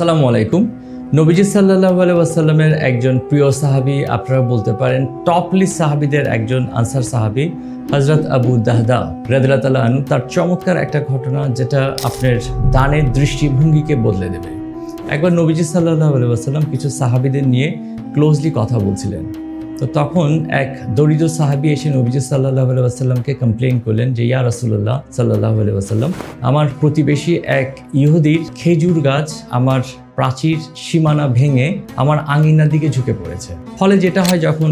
সালামু আলাইকুম। নবীজি সাল্লাহ আলাইসাল্লামের একজন প্রিয় সাহাবি, আপনারা বলতে পারেন টপলি সাহাবিদের একজন আনসার সাহাবি হজরত আবু দাহদা রেদুল্লাহ তাল্লাহ আনু তার চমৎকার একটা ঘটনা যেটা আপনার দানের দৃষ্টিভঙ্গিকে বদলে দেবে। একবার নবীজি সাল্লাহ আলাইসাল্লাম কিছু সাহাবিদের নিয়ে ক্লোজলি কথা বলছিলেন। তো তখন এক দরিদ্র সাহাবি এসে নবীজি সাল্লাহ আলাইসাল্লামকে কমপ্লেন করলেন যে, ইয়া রসুল্লাহ সাল্লাহ আলাইসাল্লাম আমার প্রতিবেশী এক ইহুদির খেজুর গাছ আমার প্রাচীর সীমানা ভেঙে আমার আঙিনার দিকে ঝুঁকে পড়েছে। ফলে যেটা হয় যখন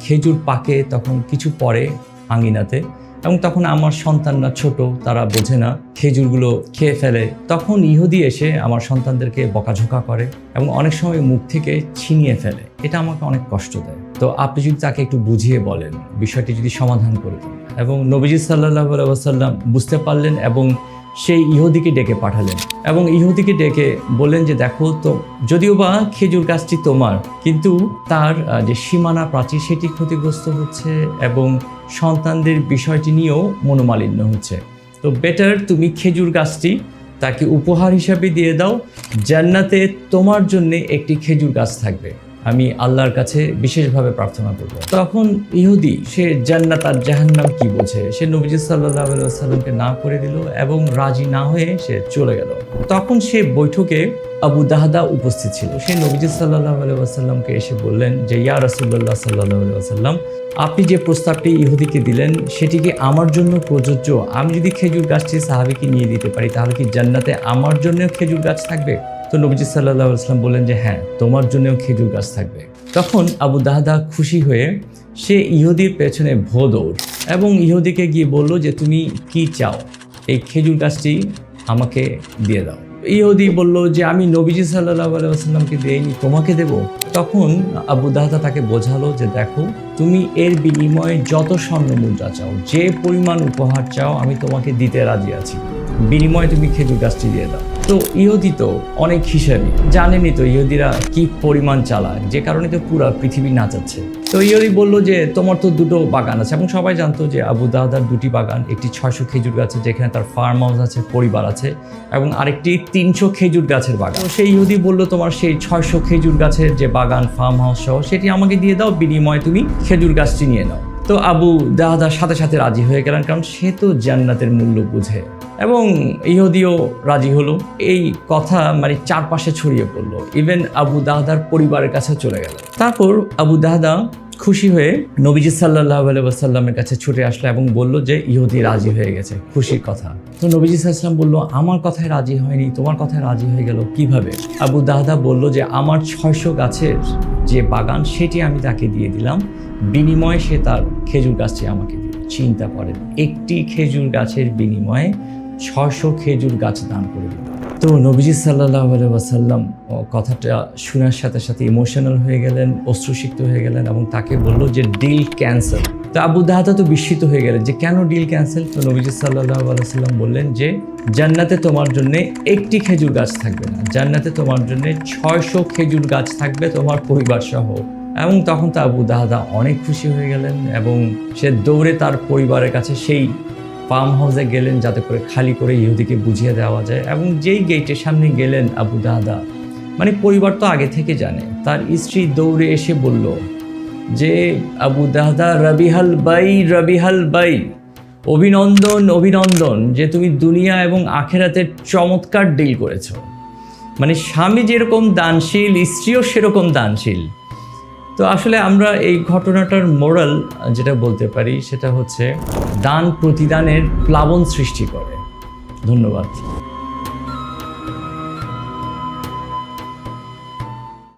খেজুর পাকে তখন কিছু পরে আঙিনাতে। এবং তখন আমার সন্তানরা ছোট, তারা বোঝে না, খেজুরগুলো খেয়ে ফেলে। তখন ইহুদি এসে আমার সন্তানদেরকে বকাঝোকা করে এবং অনেক সময় মুখ থেকে ছিনিয়ে ফেলে। এটা আমাকে অনেক কষ্ট দেয়। তো আপনি যদি তাকে একটু বুঝিয়ে বলেন, বিষয়টি যদি সমাধান করে এবং নবীজি সাল্লাহ সাল্লাম বুঝতে পারলেন এবং সেই ইহুদিকে ডেকে পাঠালেন এবং ইহুদিকে ডেকে বললেন যে, দেখো তো, যদিও বা খেজুর গাছটি তোমার, কিন্তু তার যে সীমানা প্রাচীর সেটি ক্ষতিগ্রস্ত হচ্ছে এবং সন্তানদের বিষয়টি নিয়েও মনোমালিন্য হচ্ছে। তো বেটার তুমি খেজুর গাছটি তাকে উপহার হিসাবে দিয়ে দাও। জান্নাতে তোমার জন্য একটি খেজুর গাছ থাকবে। আমি আল্লাহর কাছে বিশেষভাবে প্রার্থনা করব। তখন ইহুদি, সে জান্নাত আর জাহান্নাম কি বোঝে? সে নবীজি সাল্লাহ সাল্লামকে না করে দিল এবং রাজি না হয়ে সে চলে গেল। তখন সে বৈঠকে আবু দাহাদা উপস্থিত ছিল। সে নবীজি সাল্লাহ আসাল্লামকে এসে বললেন যে, ইয়া রসুল্লাহ সাল্লাহ আসাল্লাম আপনি যে প্রস্তাবটি ইহুদিকে দিলেন সেটি কি আমার জন্য প্রযোজ্য। আমি যদি খেজুর গাছটি সাহাবিকে নিয়ে দিতে পারি, তাহলে কি জান্নাতে আমার জন্য খেজুর গাছ থাকবে? তো নবীজি সাল্লাহ আসলাম বললেন যে হ্যাঁ তোমার জন্যও খেজুর গাছ থাকবে। তখন আবু দাহদা খুশি হয়ে সে ইহুদির পেছনে ভো দৌড় এবং ইহুদিকে গিয়ে বলল যে, তুমি কি চাও? এই খেজুর গাছটি আমাকে দিয়ে দাও। ইহুদি বলল যে, আমি নবীজি সাল্লাহ আলাইসাল্লামকে দেইনি, তোমাকে দেব। তখন আবু দাহদা তাকে বোঝালো যে, দেখো, তুমি এর বিনিময়ে যত স্বর্ণ মুদ্রা চাও, যে পরিমাণ উপহার চাও, আমি তোমাকে দিতে রাজি আছি। বিনিময়ে তুমি খেজুর গাছটি দিয়ে দাও। তো ইহুদি তো অনেক হিসাবি জানেনই তো ইহুদিরা কি পরিমাণ চালায় যে কারণে তো পুরো পৃথিবী নাচাচ্ছে। তো ইহুদি বলল যে, তোমার তো দুটো বাগান আছে। এবং সবাই জানতো যে আবু দাহদার দুটি বাগান, একটি ছয়শো খেজুর গাছ যেখানে তার ফার্ম হাউস আছে, পরিবার আছে, এবং আরেকটি তিনশো খেজুর গাছের বাগান। সেই ইহুদি বলল, তোমার সেই ছয়শো খেজুর গাছের যে বাগান ফার্ম হাউস সহ, সেটি আমাকে দিয়ে দাও, বিনিময়ে তুমি খেজুর গাছটি নিয়ে নাও। তো আবু দাহদার সাথে সাথে রাজি হয়ে গেলেন, কারণ সে তো জান্নাতের মূল্য বুঝে। এবং ইহুদিও রাজি হলো। এই কথা মানে চারপাশে ছড়িয়ে পড়ল। ইভেন আবু দাহদার পরিবারের কাছে চলে গেল। তারপর আবু দাহদা খুশি হয়ে নবীজি সাল্লাহ আলাইসাল্লামের কাছে ছুটে আসলো এবং বলল যে, ইহুদি রাজি হয়ে গেছে, খুশির কথা। তো নবীজি সাল্লাম বলল, আমার কথায় রাজি হয়নি, তোমার কথায় রাজি হয়ে গেল কীভাবে? আবু দাহদা বলল যে, আমার ছয়শো গাছের যে বাগান, সেটি আমি তাকে দিয়ে দিলাম। বিনিময়ে সে তার খেজুর গাছটি আমাকে চিন্তা করেন, একটি খেজুর গাছের বিনিময়ে ছশো খেজুর গাছ দান করে দিল তো নবীজি সাল্লাহ ওয়াসাল্লাম কথাটা শোনার সাথে সাথে ইমোশনাল হয়ে গেলেন, অশ্রুসিক্ত হয়ে গেলেন এবং তাকে বলল যে ডিল ক্যান্সেল তো আবু দাহাদা তো বিস্মিত হয়ে গেলেন যে, কেন ডিল ক্যান্সেল তো নবীজি সাল্লাহ আলাইসাল্লাম বললেন যে, জান্নাতে তোমার জন্য একটি খেজুর গাছ থাকবে না। জান্নাতে তোমার জন্য ছয়শো খেজুর গাছ থাকবে তোমার পরিবার সহ এবং তখন তো আবু দাহাদা অনেক খুশি হয়ে গেলেন এবং সে দৌড়ে তার পরিবারের কাছে সেই ফার্ম হাউসে গেলেন যাতে করে খালি করে ইহুদিকে বুঝিয়ে দেওয়া যায় এবং যেই গেটের সামনে গেলেন আবু দাদা মানে পরিবার তো আগে থেকে জানে, তার স্ত্রী দৌড়ে এসে বলল, যে আবু দাদা রবিহাল বাই রবিহাল বাই, অভিনন্দন অভিনন্দন যে তুমি দুনিয়া এবং আখেরাতের চমৎকার ডিল করেছ। মানে স্বামী যেরকম দানশীল, স্ত্রীও সেরকম দানশীল। তো আসলে আমরা এই ঘটনাটার মোরাল যেটা বলতে পারি সেটা হচ্ছে, দান প্রতিদানের প্লাবন সৃষ্টি করে। ধন্যবাদ।